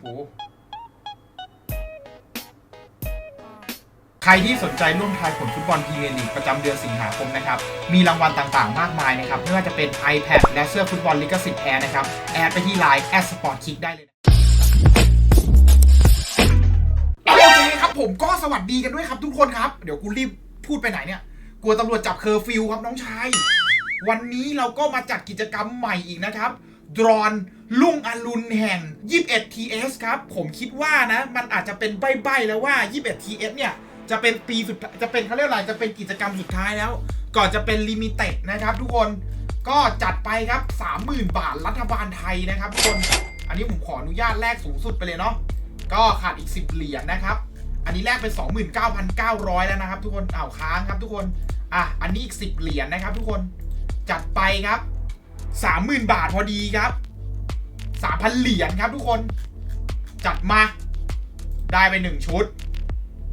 โหใครที่สนใจร่วมทายผลฟุตบอลพรีเมียร์ลีกประจำเดือนสิงหาคมนะครับ มีรางวัลต่างๆ มากมายนะครับ ไม่ว่าจะเป็น iPad และเสื้อฟุตบอลลิขสิทธิ์แท้นะครับ แอดไปที่ Line แอดสปอร์ตคิกได้เลยนะโอเคครับผมก็สวัสดีกันด้วยครับทุกคนครับ เดี๋ยวกูรีบพูดไปไหนเนี่ย กลัวตำรวจจับเคอร์ฟิวครับน้องชาย วันนี้เราก็มาจัดกิจกรรมใหม่อีกนะครับ ดรอน ลุงอรุณแห่ง 21 TS ครับ ผมคิดว่านะ มันอาจจะเป็นใบ้ๆแล้วว่า 21 TS เนี่ย จะเป็นปีสุดจะเป็นเขาเรียกอะไรจะเป็นกิจกรรมสุดท้ายแล้ว ก่อนจะเป็นลิมิเต็ดนะครับ ทุกคนก็จัดไปครับ 30,000 บาทรัฐบาลไทยนะครับ ทุกคนอันนี้ผมขออนุญาตแลกสูงสุดไปเลยเนาะก็ขาดอีก 10 เหรียญนะครับ อันนี้แลกเป็น 29,900 แล้วนะครับ ทุกคนอ้าวค้างครับทุกคนอะอันนี้อีก 10 เหรียญนะครับ ทุกคนจัดไปครับ 30,000 บาทพอดีครับ 3,000 เหรียญครับทุกคน จัดมา ได้ไป 1 ชุด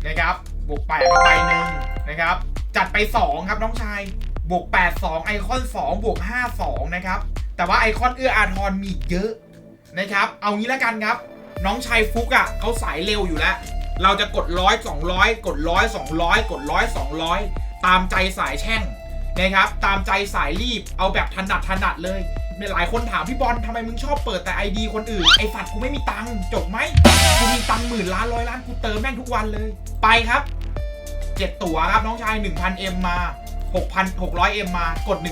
นะครับ บวก8ไปหนึ่งนะครับ จัดไป 2 ครับน้องชาย บวก 8 2 ไอคอน 2 บวก 5 2 นะครับ แต่ว่าไอคอนเอื้ออาทรมีเยอะนะครับ เอางี้แล้วกันครับ น้องชายฟุกอะ่ะเขาสายเร็วอยู่แล้ว เราจะกดร้อยสองร้อยกดร้อยสองร้อยกดร้อยสองร้อยตามใจสายแช่งนะครับ ตามใจสายรีบเอาแบบถนัดถนัดเลย หลายคนถามพี่บอลทำไมมึงชอบเปิดแต่ไอดีคนอื่น ไอสัตว์กูไม่มีตังค์จบไหมกูมีตังค์หมื่นล้านร้อยล้านกูเติมแม่งทุกวันเลย ไปครับเจ็ดตั๋วครับน้องชาย 1,000 M มา6,600 M มากด 100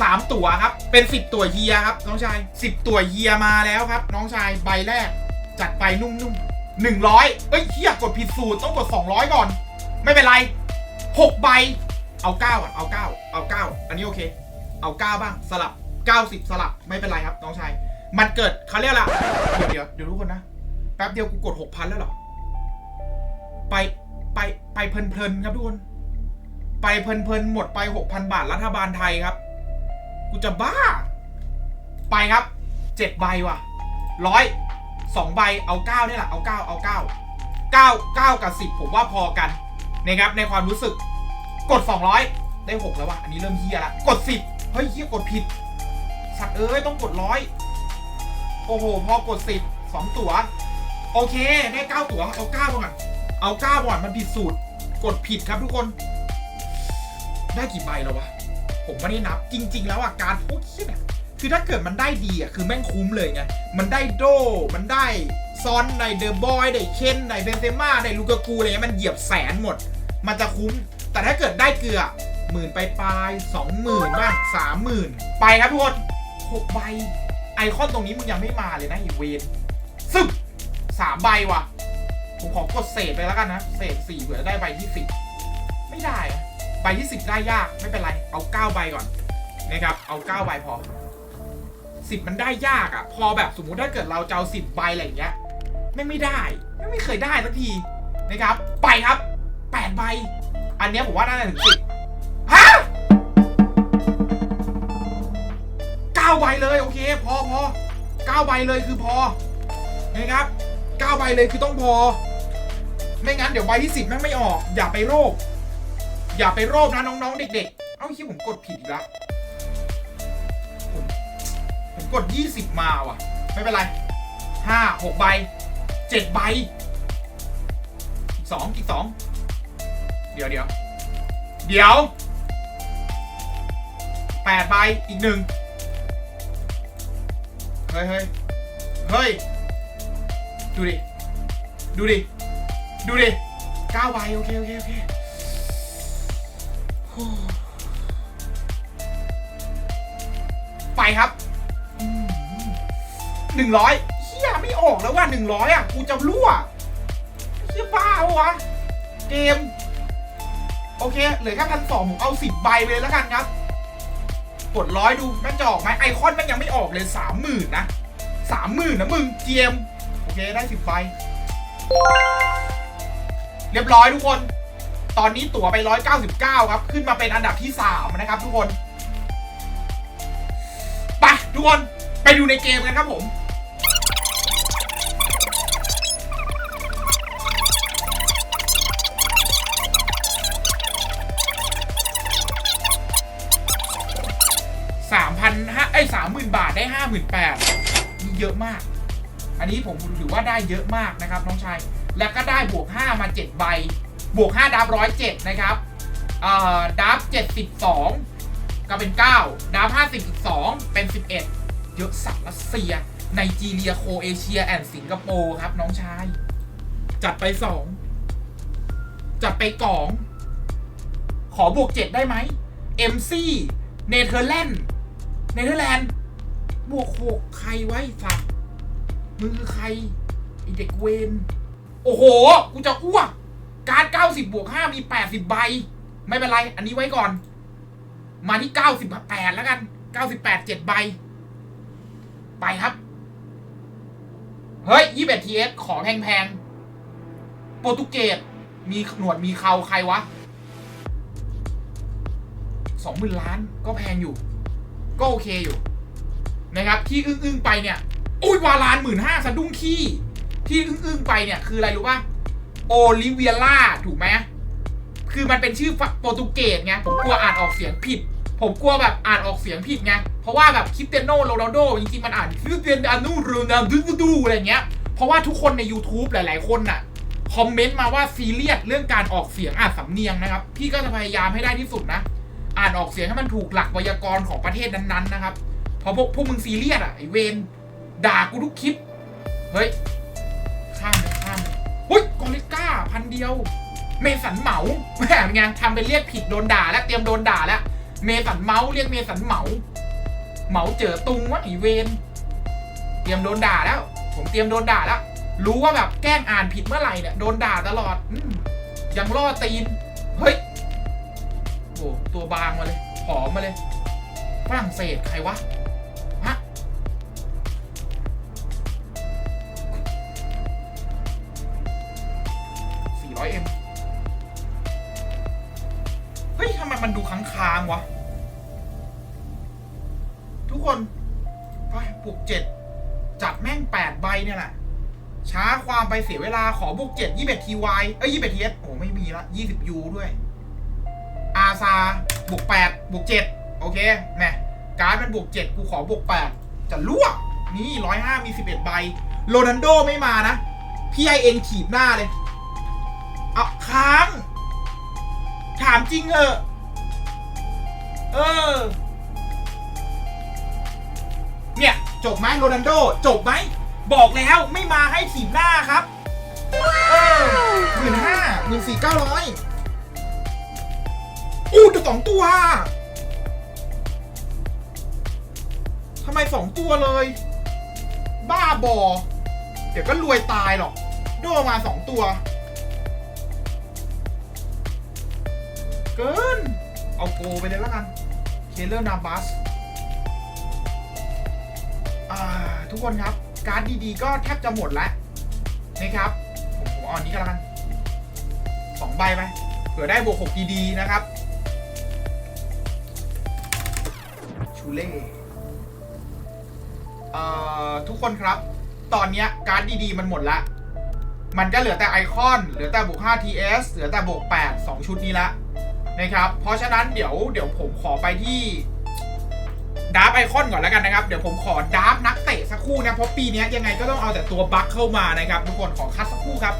3 ตั๋วครับ เป็น 10 ตั๋วเฮียครับ น้องชาย 10 ตั๋วเฮียมาแล้วครับ น้องชายใบแรก จัดไปนุ่มๆ100เอ้ยเฮียกดผิดสูตรต้องกด 200 ก่อน ไม่เป็นไร 6 ใบ เอา 9 อะ เอา 9 เอา 9 อันนี้โอเค เอา 9 บ้างสลับ 90 สลับไม่เป็นไรครับน้องชาย มันเกิดเขาเรียกอะเดี๋ยวเดี๋ยวเดี๋ยวทุกคนนะ แป๊บเดียวกูกด 6,000 แล้วเหรอ ไปไปไปเพลินๆครับทุกคน ไปเพลินๆหมดไป 6,000 บาทรัฐบาลไทยครับ กูจะบ้า ไปครับ 7 ใบว่ะร้อยสองใบเอา9นี่แหละเอา 9 เอา 9 9 9 กับ 10 ผมว่าพอกันนะครับในความรู้สึกกด 200 ได้ 6 แล้วว่ะอันนี้เริ่มเฮียละ กด 10 เฮ้ยเฮียกดผิด สัตว์เอ้ยต้องกดร้อยโอ้โห พอกด10 2ตัว โอเค ได้9ตัวเอา9มาก่อนเอาก้าบอร์ดมันผิดสูตร กดผิดครับทุกคน ได้กี่ใบแล้ววะ ผมไม่ได้นับจริง ๆ แล้วอะการพูดคิดอะคือถ้าเกิดมันได้ดีอะคือแม่งคุ้มเลยไง มันได้โด มันได้ซอนได้เดอะบอยได้เคนได้เบนเซม่าได้ลูกากูอะไรเงี้ยมันเหยียบแสนหมด มันจะคุ้ม แต่ถ้าเกิดได้เกลือหมื่นไปปลายสองหมื่นบ้างสามหมื่นไปครับทุกคน หกใบ ไอคอนตรงนี้มึงยังไม่มาเลยนะอีเวนซึบสามใบว่ะ ผมขอกดเศษไปแล้วกันนะ เศษสี่เผื่อได้ใบที่สิบไม่ได้ ใบที่สิบได้ยากไม่เป็นไร เอาเก้าใบก่อนนะครับ เอาเก้าใบพอสิบมันได้ยากอะ่ะพอแบบสมมุติถ้าเกิดเราจะเอาสิบใบอะไรอย่างเงี้ยไม่ไม่ได้ ไม่ไม่เคยได้สักทีนะครับ ไปครับแปดใบ อันเนี้ยผมว่าน่าจะถึงสิบ ใบเลยโอเคพอพอเก้าใบเลยคือพอนะครับเก้าใบเลยคือต้องพอ ไม่งั้นเดี๋ยวใบที่สิบแม่งไม่ออก อย่าไปโรค อย่าไปโรคนะน้องๆเด็ก ๆ เอ้าที่ผมกดผิดอีกแล้วผมผมกดยี่สิบมาว่ะ ไม่เป็นไรห้าหกใบเจ็ดใบอีกสองอีกสองเดี๋ยวเดี๋ยวเดี๋ยวแปดใบอีกหนึ่ง เฮ้ยเฮ้ยเฮ้ย ดูดิ ดูดิ ดูดิเก้าใบโอเคโอเคโอเคไปครับหนึ่งร้อยเฮียไม่ออกแล้วว่าหนึ่งร้อยอะ กูจะรั่วเฮียบ้าวะ เกม โอเค เหลือแค่พันสองผมเอาสิบใบเลยแล้วกันครับ กดร้อยดูแม่งจะออกไหมไอคอนแม่งยังไม่ออกเลยสามหมื่นนะสามหมื่นนะมึงเกมโอเคได้สิบใบเรียบร้อยทุกคน ตอนนี้ตั๋วไป 199 ครับ ขึ้นมาเป็นอันดับที่ 3 นะครับ ทุกคน ไปทุกคน ไปดูในเกมกันครับผม อ้สามหมื่นบาทได้ห้าหมื่นแปดนี่เยอะมาก อันนี้ผมถือว่าได้เยอะมากนะครับน้องชาย แล้วก็ได้บวก5มา7ใบ บวก5ดับร้อยเจ็ดนะครับเอ่อดับ72ก็เป็น9ดับ52เป็น11เอ็ดเยอะสัตว์รัสเซียไนจีเรียโคเอเชียแอนด์สิงคโปร์ครับน้องชาย จัดไป2จัดไปกอง ขอบวก7ได้ไหม MC เนเธอร์แลนด์ เนเธอร์แลนด์บวกหกใครไว้สัตว์มึงคือใครไอเด็กเวนโอ้โห กูจะอ้วก การด90บวก5มี80ใบ ไม่เป็นไร อันนี้ไว้ก่อน มาที่98แล้วกัน98 7ใบ ไปครับ เฮ้ย21 TS ขอแพงๆโปรตุเกสมีหนวดมีเขาใครวะสองหมื่นล้านก็แพงอยู่ ก็โอเคอยู่ นะครับ ที่อึ้งๆไปเนี่ยอุ้ยวาลานหมื่นห้าสะดุ้งขี้ที่อึ้งๆไปเนี่ยคืออะไรรู้ป่ะโอลิเวียล่าถูกไหมคือมันเป็นชื่อโปรตุเกสไงผมกลัวอ่านออกเสียงผิด ผมกลัวแบบอ่านออกเสียงผิดไงเพราะว่าแบบคริสเตโนโรนัลโดจริงๆมันอ่านคริเตียโนโรนัลโดดูอะไรเงี้ยเพราะว่าทุกคนใน YouTube หลาย ๆ คนน่ะคอมเมนต์มาว่าซีเรียสเรื่องการออกเสียงอ่านสำเนียงนะครับพี่ก็จะพยายามให้ได้ที่สุดนะ อ่านออกเสียงให้มันถูกหลักไวยากรณ์ของประเทศนั้นๆนะครับ เพราะพวกพวกมึงซีเรียสอะไอเวนด่ากูทุกคลิป เฮ้ย ข้ามเลยข้ามเลยเฮ้ยกอริก้าพันเดียว เมสันเหมาแหมเป็นไงทำเป็นเรียกผิดโดนด่าแล้วเตรียมโดนด่าแล้ว เมสันเมาเรียกเมสันเหมา เหมาเจอตุงวะไอเวนเตรียมโดนด่าแล้ว ผมเตรียมโดนด่าแล้ว รู้ว่าแบบแกล้งอ่านผิดเมื่อไหร่เนี่ยโดนด่าตลอดอยังล่อตีน เฮ้ย โอ้ตัวบางมาเลยผอมมาเลยฝรั่งเศสใครวะฮะ400 m เฮ้ยทำไมมันดูค้างๆวะ ทุกคนไปปลุกเจ็ดจัดแม่งแปดใบเนี่ยแหละช้าความไปเสียเวลาขอบวกเจ็ดยี่สิบทีวายเอ้ยยี่สิบทีเอสโอ้ไม่มีละยี่สิบยูด้วย ซาบวกแปดบวกเจ็ดโอเคแม่การ์ดมันบวกเจ็ดกูขอบวกแปดจะรั่วนี่ร้อยห้ามีสิบเอ็ดใบโรนันโดไม่มานะ พี่ไอเอ็นขีดหน้าเลยเอาค้าง ถามจริงเออเออ เนี่ย จบไหมโรนันโด จบไหม บอกแล้วไม่มาให้ขีดหน้าครับ เออหมื่นห้าหมื่นสี่เก้าร้อย อู้แต่สองตัวทำไมสองตัวเลย บ้าบอ เดี๋ยวก็รวยตายหรอก โดมาสองตัว เกิน เอาโกไปเลยแล้วกัน เคเลอร์นาบัสทุกคนครับ การ์ดดีๆ ก็แทบจะหมดแล้วนะครับผมผมเอาอันนี้ก็แล้วกันสองใบไปเผื่อได้บวกหกดีๆนะครับ ชูเล่เอ่อทุกคนครับ ตอนเนี้ยการ์ดดีๆ มันหมดละ มันก็เหลือแต่ไอคอน เหลือแต่บวก 5 TS เหลือแต่บวก 8 2 ชุดนี้ละนะครับ เพราะฉะนั้นเดี๋ยวเดี๋ยวผมขอไปที่ดาร์ฟไอคอนก่อนแล้วกันนะครับ เดี๋ยวผมขอดาร์ฟนักเตะสักครู่นะ เพราะปีนี้ยังไงก็ต้องเอาแต่ตัวบัคเข้ามานะครับ ทุกคนขอคัดสักครู่ครับ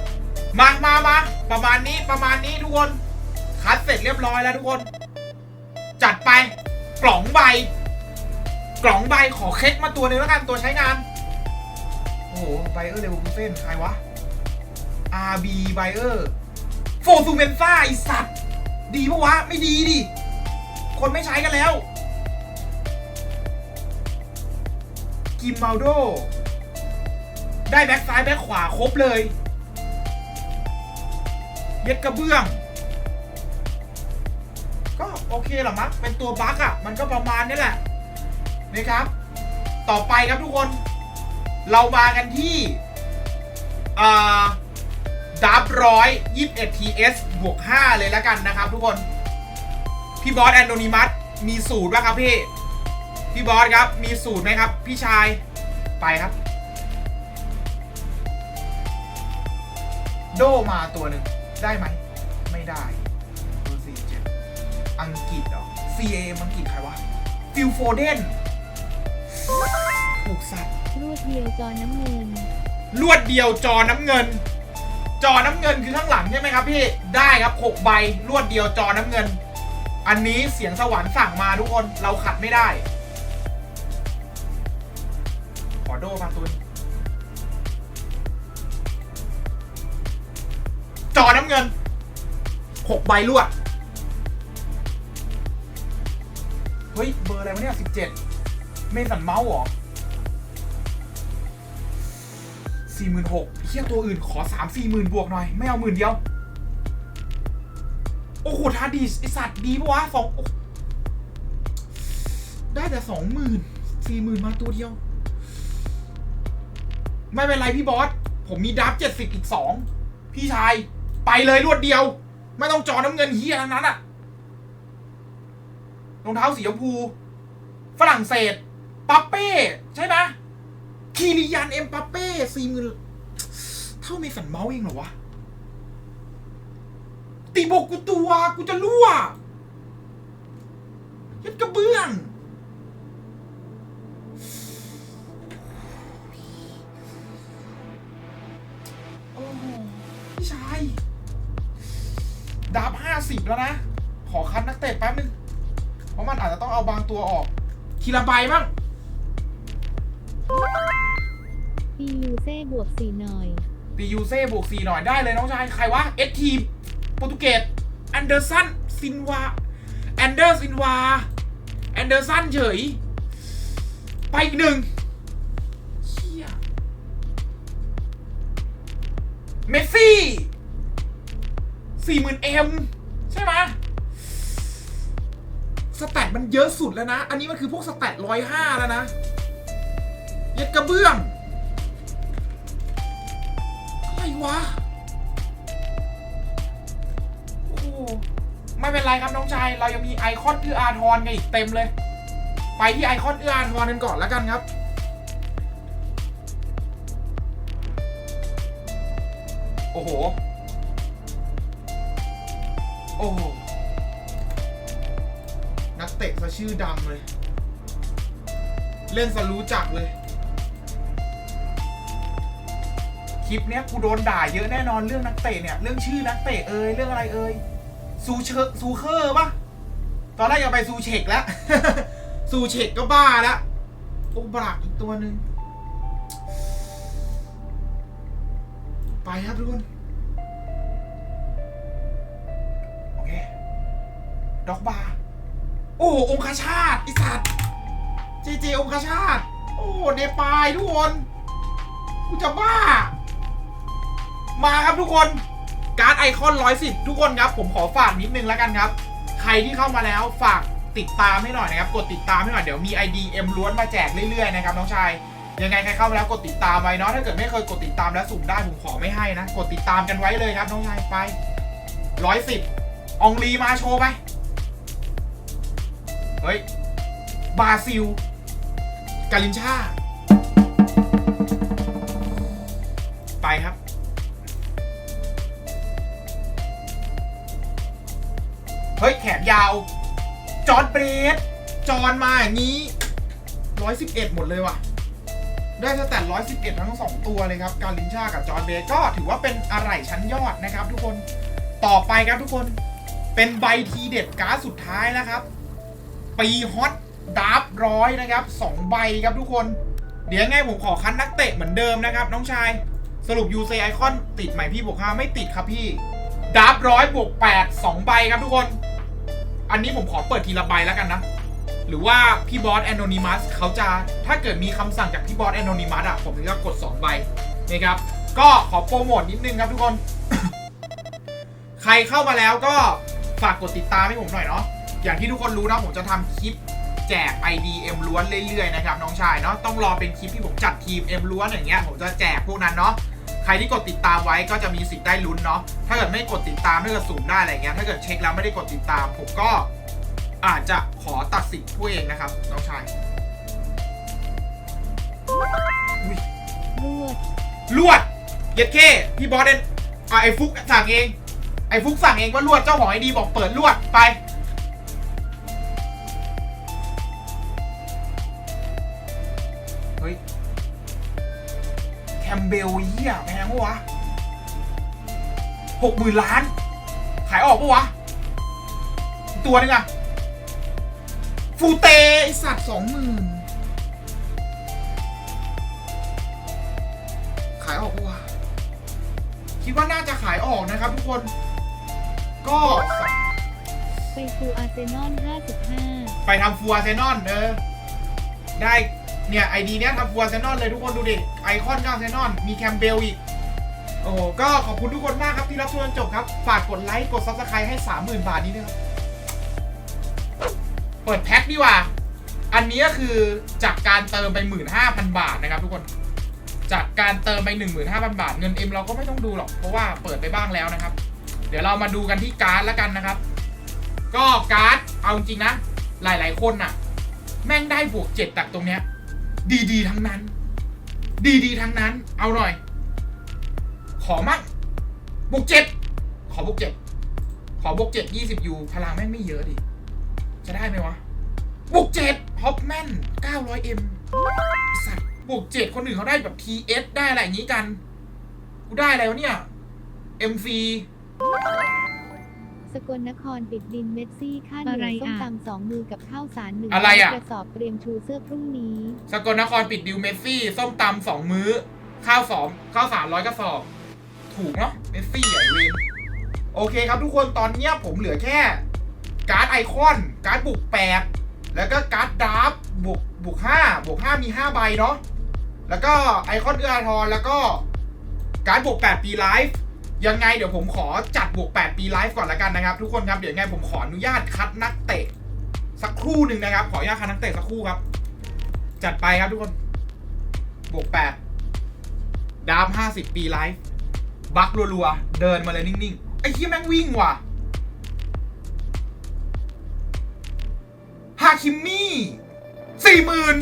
มามามาประมาณนี้ประมาณนี้ทุกคนคัดเสร็จเรียบร้อยแล้วทุกคน จัดไปกล่องใบ กล่องใบขอเค้กมาตัวหนึงแล้วกันตัวใช้งาน โอ้โหไบเออร์เลวูเซนใครวะ RB ไบเออร์โฟซูเมนซ่าไอสัตว์ ดีปะวะ ไม่ดีดิ คนไม่ใช้กันแล้ว กิมมาลโด ได้แบ็คซ้ายแบ็คขวาครบเลย เย็ดกระเบื้อง ก็โอเคหรอมั้งเป็นตัวบั๊กอะ่ะ มันก็ประมาณนี้แหละ นะครับ ต่อไปครับทุกคน เรามากันที่ดับร้อยยี่สิบเอ็ด TS บวกห้าเลยแล้วกันนะครับทุกคน พี่บอสแอนโดนิมัสมีสูตรป่ะครับพี่ พี่บอสครับ มีสูตรไหมครับ พี่ชายไปครับ โดมาตัวหนึ่งได้ไหม ไม่ได้ตัวสี่เจ็ดอังกฤษเหรอ CA อังกฤษใครวะฟิลโฟเดน ถูกสัตว์รวดเดียวจอน้ำเงิน ลวดเดียวจอน้ำเงิน จอน้ำเงินคือข้างหลังใช่ไหมครับพี่ได้ครับหกใบลวดเดียวจอน้ำเงิน อันนี้เสียงสวรรค์สั่งมาทุกคนเราขัดไม่ได้ ขอโดบางตุนจอน้ำเงินหกใบลวด เฮ้ย เบอร์อะไรวะเนี่ยสิบเจ็ด เมสันเมาส์เหรอสี่หมื่นหกเฮียตัวอื่นขอสามสี่หมื่นบวกหน่อย ไม่เอาหมื่นเดียว โอ้โหทาดีสไอสัตว์ดีปะวะสองได้แต่สองหมื่นสี่หมื่นมาตัวเดียว ไม่เป็นไรพี่บอส ผมมีดับเจ็ดสิบอีกสองพี่ชาย ไปเลยรวดเดียว ไม่ต้องจอน้ำเงินเฮียทั้งนั้นอะรองเท้าสีชมพู ฝรั่งเศส ปัปเป้ใช่ไหมคีริยันเอ็มปัปเป้สี่หมื่นเท่าเมสันเมาส์เองเหรอวะ ตีบกกูตัวกูจะรั่วยัดกระเบื้องโอ้โหพี่ชายดาบห้าสิบแล้วนะ ขอคัดนักเตะแป๊บนึง เพราะมันอาจจะต้องเอาบางตัวออก ทีละใบบ้าง ปียูเซ่บวกสี่หน่อย ปียูเซ่บวกสี่หน่อยได้เลยน้องชาย ใครวะเอสทีโปรตุเกสแอนเดอร์สันซินวาแอนเดอร์ซินวาแอนเดอร์สันเฉย ไปอีกหนึ่งเฮียเมสซี่สี่หมื่นเอ็มใช่ไหมสแตทมันเยอะสุดแล้วนะ อันนี้มันคือพวกสแตทร้อยห้าแล้วนะ เย็ดกระเบื้องอะไรวะ โอ้โหไม่เป็นไรครับน้องชาย เรายังมีไอคอนเอื้ออาทรกันอีกเต็มเลย ไปที่ไอคอนเอื้ออาทรกันก่อนแล้วกันครับ โอ้โห โอ้โห นักเตะซะชื่อดังเลย เล่นสรู้จักเลย ลิปเนี้ยกูโดนด่าเยอะแน่นอนเรื่องนักเตะเนี่ยเรื่องชื่อนักเตะเอ่ยเรื่องอะไรเอ่ยซูเชอซูเคอร์ปะตอนแรกจะไปซูเชกแล้วซูเชกก็บ้าแล้วโอ้บลักอีกตัวหนึ่งไปครับทุกคนโอเคด็อกบาโอ้องคชาตไอสัตว์เจเจองคชาตโอ้เนปายทุกคนกูจะบ้า มาครับทุกคนการ์ดไอคอนร้อยสิบทุกคนครับ ผมขอฝากนิดนึงแล้วกันครับ ใครที่เข้ามาแล้วฝากติดตามให้หน่อยนะครับ กดติดตามให้หน่อยเดี๋ยวมี ID M ล้วนมาแจกเรื่อยๆนะครับน้องชายยังไงใครเข้ามาแล้วกดติดตามไว้เนาะถ้าเกิดไม่เคยกดติดตามแล้วสุ่มได้ผมขอไม่ให้นะ กดติดตามกันไว้เลยครับน้องชายไปร้อยสิบองลีมาโชว์ไปเฮ้ยบราซิลกาลินชา ยาว จอร์ดเบรดจอนมาอย่างนี้ร้อยสิบเอ็ดหมดเลยว่ะ ได้สแตทร้อยสิบเอ็ดทั้งสองตัวเลยครับ การลินชากับจอร์ดเบรดก็ถือว่าเป็นอะไรชั้นยอดนะครับ ทุกคน ต่อไปครับทุกคน เป็นใบทีเด็ดการ์ดสุดท้ายแล้วครับ ปีฮอตดาร์ฟร้อยนะครับสองใบครับทุกคน เดี๋ยวไงผมขอคันนักเตะเหมือนเดิมนะครับ น้องชาย สรุป UC ไอคอนติดไหมพี่บวกห้าไม่ติดครับพี่ดับร้อยบวกแปดสองใบครับทุกคน อันนี้ผมขอเปิดทีละใบแล้วกันนะ หรือว่าพี่บอสแอนโนนิมัสเขาจะถ้าเกิดมีคำสั่งจากพี่บอสแอนโนนิมัสอะผมจะกด2ใบนะครับ ก็ขอโปรโมทนิดนึงครับทุกคน ใครเข้ามาแล้วก็ฝากกดติดตามให้ผมหน่อยเนาะอย่างที่ทุกคนรู้นะผมจะทำคลิปแจก IDM ล้วนเรื่อยๆนะครับน้องชายเนาะต้องรอเป็นคลิปที่ผมจัดทีม M ล้วนอย่างเงี้ยผมจะแจกพวกนั้นเนาะ ใครที่กดติดตามไว้ก็จะมีสิทธิ์ได้ลุ้นเนาะถ้าเกิดไม่กดติดตามถ้าเกิดสุ่มได้อะไรเงี้ยถ้าเกิดเช็คแล้วไม่ได้กดติดตาม ผมก็อาจจะขอตัดสิทธิ์ผู้เองนะครับน้องชายลวดเย็ดเคพี่บอสเอ็นอะไอ้ฟุกสั่งเองไอ้ฟุกสั่งเองว่าลวดเจ้าของไอดีบอกเปิดลวดไป เฮ้ยแคมเบลเหี้ยแพงปะวะหกหมื่นล้าน ขายออกปะวะอีกตัวหนึงอะฟูเตไอสัตว์สองหมื่นขายออกปะวะ คิดว่าน่าจะขายออกนะครับทุกคน ก็ไปฟูอาร์เซนอล 55 ไปทำฟัวเซนอนเออได้ เนี่ยไอดีเนี้ยทำฟัวเซนอนเลยทุกคนดูดิ ไอคอนก้าเซนอน มีแคมเบลอีก โอ้โห ก็ขอบคุณทุกคนมากครับที่รับชมจนจบครับ ฝากกดไลค์ กดซับสไครต์ให้ 30,000 บาทนี้ด้วยครับ เปิดแพ็คดีกว่า อันนี้ก็คือจากการเติมไป 15,000 บาทนะครับทุกคน จากการเติมไป 15,000 บาท เงินเอ็มเราก็ไม่ต้องดูหรอก เพราะว่าเปิดไปบ้างแล้วนะครับ เดี๋ยวเรามาดูกันที่การ์ดแล้วกันนะครับ ก็การ์ด เอาจริงนะ หลาย ๆ คนน่ะ แม่งได้บวกเจ็ดจากตรงเนี้ย ดีๆ ทั้งนั้น ดีๆ ทั้งนั้น เอาหน่อย ขอมั่งบวกเจ็ดขอบวกเจ็ดขอบวกเจ็ดยี่สิบยูพลังแม่งไม่เยอะดิ จะได้ไหมวะบวกเจ็ดฮอปแมนเก้าร้อยเอ็มสัตว์บวกเจ็ดคนอื่นเขาได้แบบ TS ได้อะไรอย่างนี้กัน กูได้อะไรวะเนี่ย MC สกลนครปิดดินเมสซี่ค่าเหอะไรนื่อยส้มอะตำสองมือกับข้าวสารหนึ่งอะไรอะกระสอบเตรียมชูเสื้อพรุ่งนี้ สกลนครปิดดิวเมสซี่ ส้มตำสองมื้อ ข้าวสองข้าวสามร้อยกระสอบ ถูกเนาะเมสซี่อะเวนโอเคครับทุกคนตอนเนี้ยผมเหลือแค่ การ์ดไอคอน การ์ดบุกแปดแล้วก็การ์ดดราฟบวกบวกห้าบวกห้ามีห้าใบเนาะแล้วก็ไอคอนเอื้ออาทรแล้วก็การ์ดบวกแปดปีไลฟ์ ยังไงเดี๋ยวผมขอจัดบวก 8 ปีไลฟ์ก่อนละกันนะครับ ทุกคนครับ เดี๋ยวยังไงผมขออนุญาตคัดนักเตะสักครู่หนึ่งนะครับ ขออนุญาตคัดนักเตะสักครู่ครับ จัดไปครับทุกคน บวกแปดดามห้าสิบปีไลฟ์บักรัวๆ เดินมาเลยนิ่งๆ ไอ้ที่แม่งวิ่งว่ะฮาคิมมี่สี่หมื่น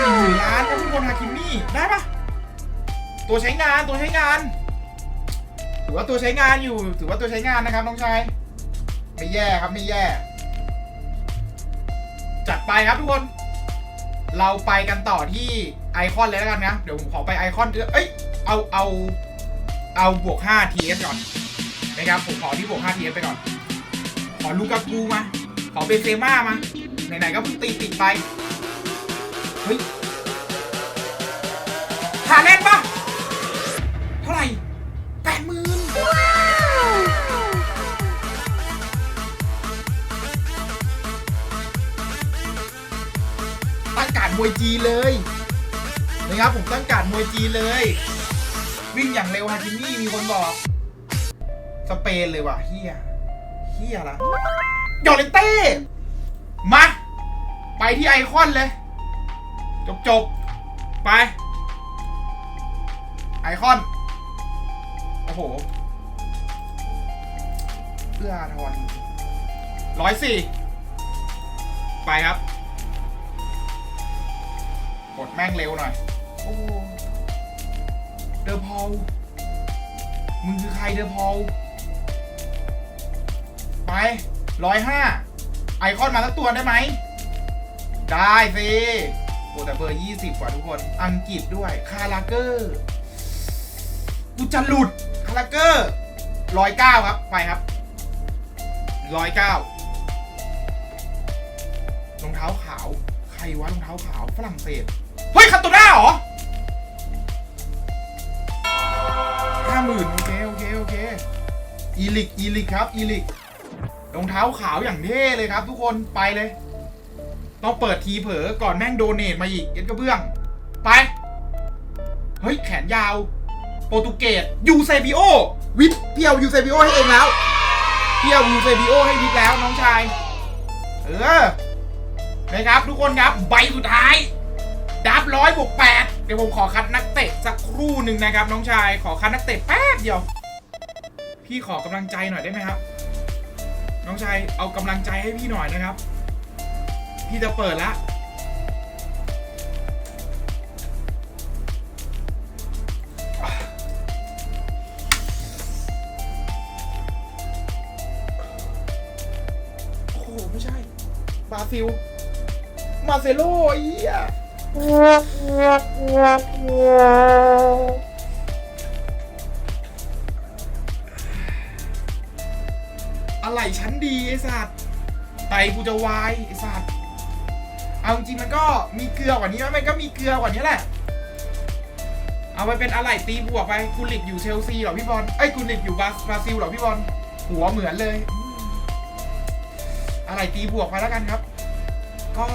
สี่หมื่นล้านทุกคนฮาคิมมี่ได้ปะตัวใช้งานตัวใช้งาน ถือว่าตัวใช้งานอยู่ ถือว่าตัวใช้งานนะครับน้องชายไม่แย่ครับไม่แย่ จัดไปครับทุกคน เราไปกันต่อที่ไอคอนเลยแล้วกันนะ เดี๋ยวผมขอไปไอคอนเอ้ยเอาเอาเอาบวก5 TS ก่อนนะครับผมขอที่บวก5 TS ไปก่อน ขอลูกากูมา ขอเบเซม่ามา ไหนๆก็เพิ่งตีติดไป เฮ้ยหาเล่นปะ มวยจีเลยนะครับผมตั้งการมวยจีเลย วิ่งอย่างเร็วฮาจินี่มีคนบอก สเปนเลยว่ะเฮียเฮียละยอร์เลนเต้มา ไปที่ไอคอนเลย จบจบไป ไอคอน โอ้โหเอื้ออาทรร้อยสี่ไปครับ กดแม่งเร็วหน่อย โอ้โหเดอพอลมึงคือใครเดอพอลไปร้อยห้าไอคอนมาสักตัวได้ไหม ได้สิโอ้แต่เบอร์ยี่สิบกว่าทุกคน อังกฤษด้วย คาราเกอร์ กูจะหลุด คาราเกอร์ร้อยเก้าครับ ไปครับร้อยเก้ารองเท้าขาว ใครวะรองเท้าขาวฝรั่งเศส เฮ้ยคัตโตน่าเหรอห้าหมื่นโอเคโอเคโอเคอีลิกอีลิกครับอีลิกรองเท้าขาวอย่างเท่เลยครับ ทุกคนไปเลย ต้องเปิดทีเผลอก่อนแม่งโดเนทมาอีกเอ็นกระเบื้อง ไป เฮ้ย แขนยาว โปรตุเกสยูเซบิโอวิทพี่เอายูเซบิโอให้เองแล้วพี่เอายูเซบิโอให้วิทแล้วน้องชาย เออนะครับทุกคนครับใบสุดท้าย ดับร้อยบวกแปดเดี๋ยวผมขอคัดนักเตะสักครู่หนึ่งนะครับ น้องชายขอคัดนักเตะแป๊บเดียว พี่ขอกำลังใจหน่อยได้ไหมครับ น้องชายเอากำลังใจให้พี่หน่อยนะครับ พี่จะเปิดละโอ้โหไม่ใช่บราซิล มาเซโลไอ้เหี้ย อะไรชั้นดีไอสัตว์ไตกูจะวายไอสัตว์เอาจริงมันก็มีเกลือกว่านี้ไหมมันก็มีเกลือกว่านี้แหละ เอาไปเป็นอะไรตีบวกไปคุณหลิกอยู่เชลซีเหรอพี่บอลไอ้ณหลิกอยู่บราบราซิลเหรอพี่บอลหัวเหมือนเลย อะไรตีบวกไปแล้วกันครับ ก็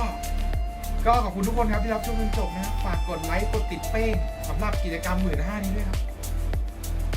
ก็ขอบคุณทุกคนครับที่รับชมจนจบนะครับฝากกดไลค์กดติดเป้งสำหรับกิจกรรมหมื่นห้านี้ด้วยครับ